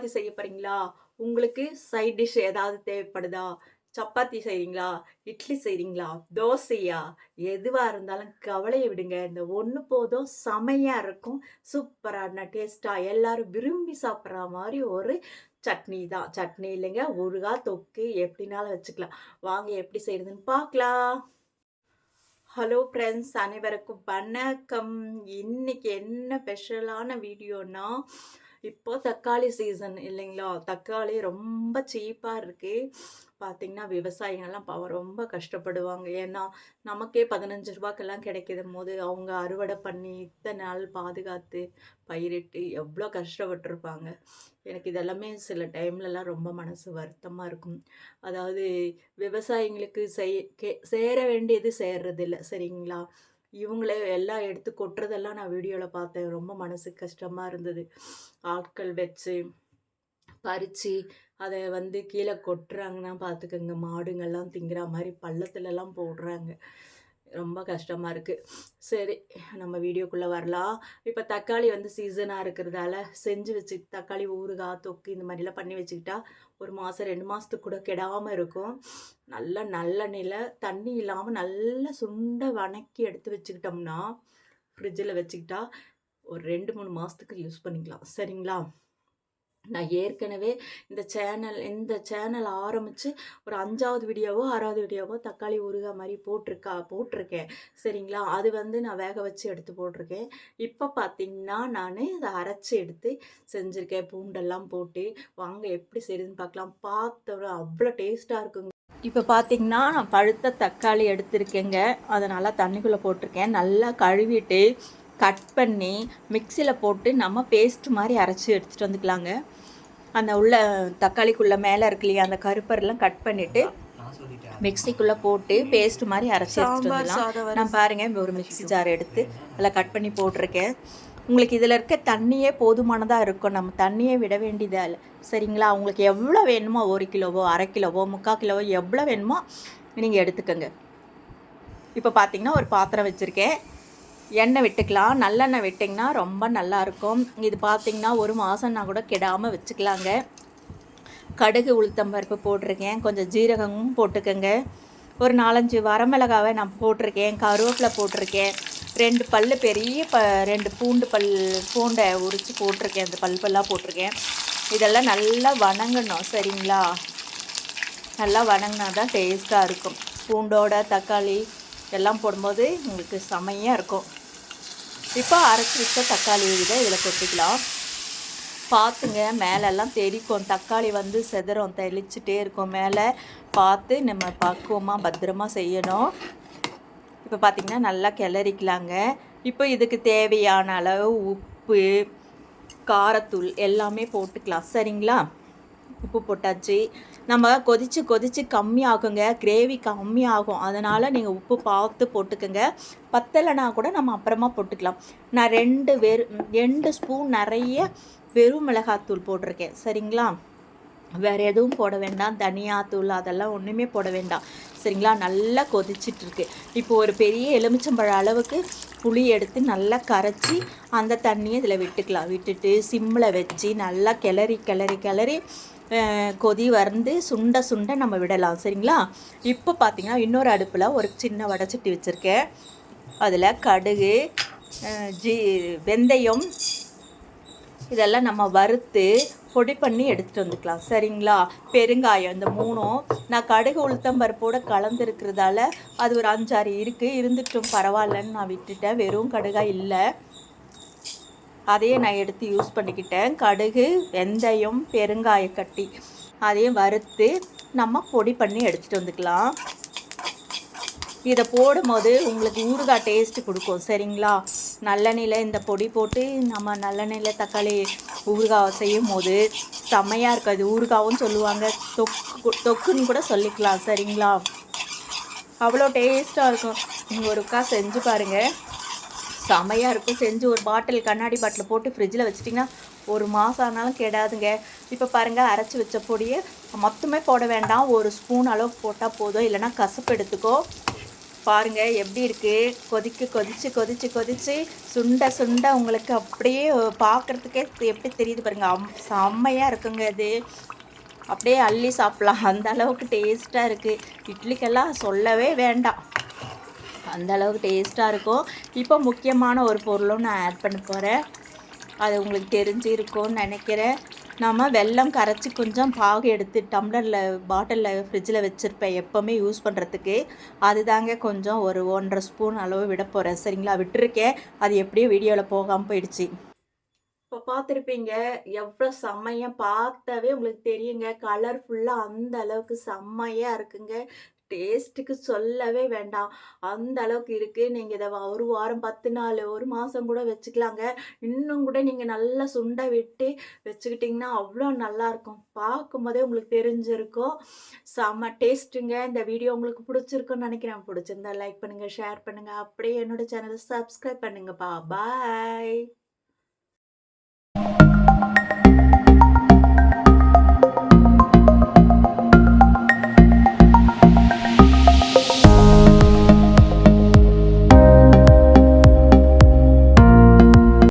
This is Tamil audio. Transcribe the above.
சப்பாத்தி செய்ய போறீங்களா? உங்களுக்கு சைட் டிஷ் ஏதாவது தேவைப்படுதா? சப்பாத்தி செய்கிறீங்களா இட்லி செய்கிறீங்களா தோசையா? எதுவாக இருந்தாலும் கவலையை விடுங்க. இந்த ஒன்று போதும் செமையாக இருக்கும். சூப்பரான டேஸ்ட்டாக எல்லோரும் விரும்பி சாப்பிட்ற மாதிரி ஒரு சட்னி தான். சட்னி இல்லைங்க, ஊறுகாய், தொக்கு எப்படினாலும் வச்சுக்கலாம். வாங்க எப்படி செய்கிறதுன்னு பார்க்கலாம். ஹலோ ஃப்ரெண்ட்ஸ் அனைவருக்கும் வணக்கம். இன்றைக்கி என்ன ஸ்பெஷலான வீடியோன்னா, இப்போ தக்காளி சீசன் இல்லைங்களா? தக்காளி ரொம்ப சீப்பாக இருக்கு. பார்த்தீங்கன்னா, விவசாயிகள்லாம் பாவம் ரொம்ப கஷ்டப்படுவாங்க. ஏன்னா, நமக்கே ரூ. 15க்கெல்லாம் கிடைக்குதும்போது, அவங்க அறுவடை பண்ணி இத்தனை நாள் பாதுகாத்து, பயிரிட்டு எவ்வளோ கஷ்டப்பட்டுருப்பாங்க. எனக்கு இதெல்லாமே சில டைம்லலாம் ரொம்ப மனசு வருத்தமாக இருக்கும். அதாவது விவசாயிங்களுக்கு செய் கே சேர வேண்டியது சேர்றதில்ல. சரிங்களா? இவங்களே எல்லாம் எடுத்து கொட்டுறதெல்லாம் நான் வீடியோவில் பார்த்தேன். ரொம்ப மனசுக்கு கஷ்டமாக இருந்தது. ஆட்கள் வச்சு, பறித்து அதை வந்து கீழே கொட்டுறாங்கன்னா பார்த்துக்கோங்க மாடுங்கள்லாம் திங்கிற மாதிரி பள்ளத்துலலாம் போடுறாங்க. ரொம்ப கஷ்டமாக இருக்குது சரி, நம்ம வீடியோக்குள்ளே வரலாம். இப்போ தக்காளி வந்து சீசனாக இருக்கிறதால, செஞ்சு வச்சு தக்காளி ஊறுகாய், தொக்கு இந்த மாதிரிலாம் பண்ணி வச்சுக்கிட்டா, ஒரு மாதம் ரெண்டு மாதத்துக்கு கூட கெடாமல் இருக்கும். நல்லா நிலை தண்ணி இல்லாமல் நல்லா சுண்டை வணக்கி எடுத்து வச்சுக்கிட்டோம்னா, ஃப்ரிட்ஜில் வச்சுக்கிட்டா, ஒரு ரெண்டு மூணு மாதத்துக்கு யூஸ் பண்ணிக்கலாம். சரிங்களா? நான் ஏற்கனவே இந்த சேனல் இந்த சேனல் ஆரம்பித்து ஒரு அஞ்சாவது வீடியோவோ, ஆறாவது வீடியோவோ தக்காளி ஊறுகாய் மாதிரி போட்டிருக்கா போட்டிருக்கேன். சரிங்களா? அது வந்து நான் வேக வச்சு எடுத்து போட்டிருக்கேன். இப்போ பார்த்தீங்கன்னா, நான் இதை அரைச்சி எடுத்து செஞ்சுருக்கேன் பூண்டெல்லாம் போட்டு. வாங்க எப்படி செய்யுதுன்னு பார்க்கலாம். பார்த்தோட அவ்வளோ டேஸ்ட்டாக இருக்குங்க. இப்போ பார்த்திங்கன்னா நான் பழுத்த தக்காளி எடுத்திருக்கேங்க. அதை நல்லா தண்ணிக்குள்ளே போட்டிருக்கேன். நல்லா கழுவிட்டு, கட் பண்ணி, மிக்ஸியில போட்டு நம்ம பேஸ்ட் மாரி அரைச்சு எடுத்துட்டு வந்துக்கலாங்க. அந்த உள்ள தக்காளிக்குள்ள மேல இருக்கு இல்லையா? அந்த கருப்பரெல்லாம் கட் பண்ணிட்டு, மிக்ஸிக்குள்ள போட்டு பேஸ்ட் மாரி அரைச்சு எடுத்துட்டு வந்துடலாம். நான் பாருங்க ஒரு மிக்ஸி ஜார் எடுத்து, அதில கட் பண்ணி போட்டிருக்கேன். உங்களுக்கு இதில இருக்க தண்ணியே போதுமானதா இருக்கும். நம்ம தண்ணியே விட வேண்டியதா இல்ல. சரிங்களா? உங்களுக்கு எவ்வளோ வேணுமோ 1 கிலோவோ, 1/2 கிலோவோ, 3/4 கிலோவோ எவ்வளோ வேணுமோ நீங்க எடுத்துக்கங்க. இப்ப பார்த்தீங்கன்னா, ஒரு பாத்திரம் வச்சிருக்கேன். எண்ணெய் விட்டுக்கலாம். நல்லெண்ணெய் விட்டிங்கன்னா ரொம்ப நல்லாயிருக்கும். இது பார்த்திங்கன்னா ஒரு மாதம்னா கூட கெடாமல் வச்சுக்கலாங்க. கடுகு, உளுத்தம் பருப்பு போட்டிருக்கேன். கொஞ்சம் ஜீரகமும் போட்டுக்கோங்க ஒரு நாலஞ்சு வரமிளகாவை நான் போட்டிருக்கேன். கருவேப்பிலை போட்டிருக்கேன். ரெண்டு பல் பெரிய ப ரெண்டு பூண்டு பல் பூண்டை உரித்து போட்டிருக்கேன். அந்த பல் பல்லாக போட்டிருக்கேன். இதெல்லாம் நல்லா வணங்கணும். சரிங்களா? நல்லா வணங்கினா தான் டேஸ்ட்டாக இருக்கும். பூண்டோட தக்காளி எல்லாம் போடும்போது உங்களுக்கு செமையாக இருக்கும். இப்போ அரைச்சி வச்ச தக்காளி இதை இதில் கொட்டிக்கலாம். பார்த்துங்க மேலெல்லாம் தெறிக்கும். தக்காளி வந்து சிதறும். தெளிச்சுட்டே இருக்கும் மேலே பார்த்து நம்ம பக்குவமாக பத்திரமா செய்யணும். இப்போ பார்த்தீங்கன்னா, நல்லா கிளறிக்கலாங்க. இப்போ இதுக்கு தேவையான அளவு உப்பு, காரத்தூள் எல்லாமே போட்டுக்கலாம். சரிங்களா? உப்பு போட்டாச்சு. நம்ம கொதித்து கொதித்து கம்மியாகுங்க. கிரேவி கம்மியாகும். அதனால் நீங்கள் உப்பு பார்த்து போட்டுக்கங்க. பத்தலைனா கூட நம்ம அப்புறமா போட்டுக்கலாம். நான் ரெண்டு வெறு ரெண்டு ஸ்பூன் நிறைய வெறும் மிளகாத்தூள் போட்டிருக்கேன். சரிங்களா? வேறு எதுவும் போட வேண்டாம். தனியாத்தூள் அதெல்லாம் ஒன்றுமே போட வேண்டாம். சரிங்களா? நல்லா கொதிச்சிட்ருக்கு இப்போ ஒரு பெரிய எலுமிச்சம்பழம் அளவுக்கு புளி எடுத்து நல்லா கரைச்சி, அந்த தண்ணியை இதில் விட்டுக்கலாம். விட்டுட்டு சிம்மில் வச்சு நல்லா கிளறி, கிளறி, கிளறி கொதி வந்து சுண்ட சுண்ட நம்ம விடலாம். சரிங்களா? இப்போ பார்த்தீங்கன்னா, இன்னொரு அடுப்பில் ஒரு சின்ன வடச்சட்டி வச்சுருக்கேன் அதில் கடுகு, ஜி ஜீ வெந்தயம் இதெல்லாம் நம்ம வறுத்து, பொடி பண்ணி எடுத்துகிட்டு வந்துக்கலாம். சரிங்களா? பெருங்காயம் இந்த மூணும் நான் கடுகு, உளுத்தம் பருப்போட கலந்துருக்கிறதால, அது ஒரு அஞ்சாறு இருக்குது இருந்துட்டும் பரவாயில்லன்னு நான் விட்டுட்டேன். வெறும் கடுகாக இல்லை அதையே நான் எடுத்து யூஸ் பண்ணிக்கிட்டேன். கடுகு, வெந்தயம், பெருங்காய கட்டி அதையும் வறுத்து நம்ம பொடி பண்ணி எடுத்துகிட்டு வந்துக்கலாம். இதை போடும்போது உங்களுக்கு ஊறுகாய் டேஸ்ட்டு கொடுக்கும் சரிங்களா? நல்லெண்ணெயில் இந்த பொடி போட்டு நம்ம நல்லெண்ணெயில் தக்காளி ஊறுகாய் செய்யும் போது செம்மையாக இருக்காது ஊறுகாவும் சொல்லுவாங்க. தொக்கு தொக்குன்னு கூட சொல்லிக்கலாம். சரிங்களா? அவ்வளோ டேஸ்ட்டாக இருக்கும். நீங்கள் ஒருக்கா செஞ்சு பாருங்கள் செமையாக இருக்கும். செஞ்சு ஒரு பாட்டில் கண்ணாடி பாட்டில் போட்டு ஃப்ரிட்ஜில் வச்சிட்டிங்கன்னா ஒரு மாதம் ஆனாலும் கெடாதுங்க. இப்போ பாருங்கள் அரைச்சி வச்ச பொடியை மொத்தமே போட வேண்டாம். ஒரு ஸ்பூன் அளவு போட்டால் போதும். இல்லைனா கசப்பு எடுத்துக்கோ பாருங்க எப்படி இருக்குது கொதிக்க கொதிச்சு கொதிச்சு கொதிச்சு சுண்ட சுண்ட உங்களுக்கு அப்படியே பார்க்கறதுக்கே எப்படி தெரியுது பாருங்கள் அம் செம்மையாக இருக்குங்க இது அப்படியே அள்ளி சாப்பிட்லாம் அந்த அளவுக்கு டேஸ்ட்டாக இருக்குது இட்லிக்கெல்லாம் சொல்லவே வேண்டாம் அந்த அளவுக்கு டேஸ்ட்டாக இருக்கும். இப்போ முக்கியமான ஒரு பொருளும் நான் ஆட் பண்ண போகிறேன் அது உங்களுக்கு தெரிஞ்சிருக்கும்னு நினைக்கிறேன். நம்ம வெல்லம் கரைச்சி கொஞ்சம் பாகு எடுத்து டம்ளரில் பாட்டிலில் ஃப்ரிட்ஜில் வச்சுருப்பேன் எப்போவுமே யூஸ் பண்ணுறதுக்கு அதுதாங்க கொஞ்சம் ஒரு ஒன்றரை ஸ்பூன் அளவு விட போகிறேன் சரிங்களா? விட்டுருக்கேன். அது எப்படியோ வீடியோவில் போகாமல் போயிடுச்சு. இப்போ பார்த்துருப்பீங்க எவ்வளோ செம்மையாக பார்த்தாவே உங்களுக்கு தெரியுங்க. கலர்ஃபுல்லாக அந்த அளவுக்கு செம்மையாக இருக்குங்க. டேஸ்ட்டுக்கு சொல்லவே வேண்டாம். அந்த அளவுக்கு இருக்குது நீங்கள் இதை ஒரு வாரம் பத்து நாள் ஒரு மாதம் கூட வச்சுக்கலாங்க. இன்னும் கூட நீங்கள் நல்லா சுண்டை விட்டு வச்சுக்கிட்டிங்கன்னா அவ்வளோ நல்லாயிருக்கும் பார்க்கும்போதே உங்களுக்கு தெரிஞ்சிருக்கும். செம்ம டேஸ்ட்டுங்க இந்த வீடியோ உங்களுக்கு பிடிச்சிருக்குன்னு நினைக்கிறேன். பிடிச்சிருந்தா லைக் பண்ணுங்கள் ஷேர் பண்ணுங்கள் அப்படியே என்னோட சேனலை சப்ஸ்கிரைப் பண்ணுங்கப்பா. பாய்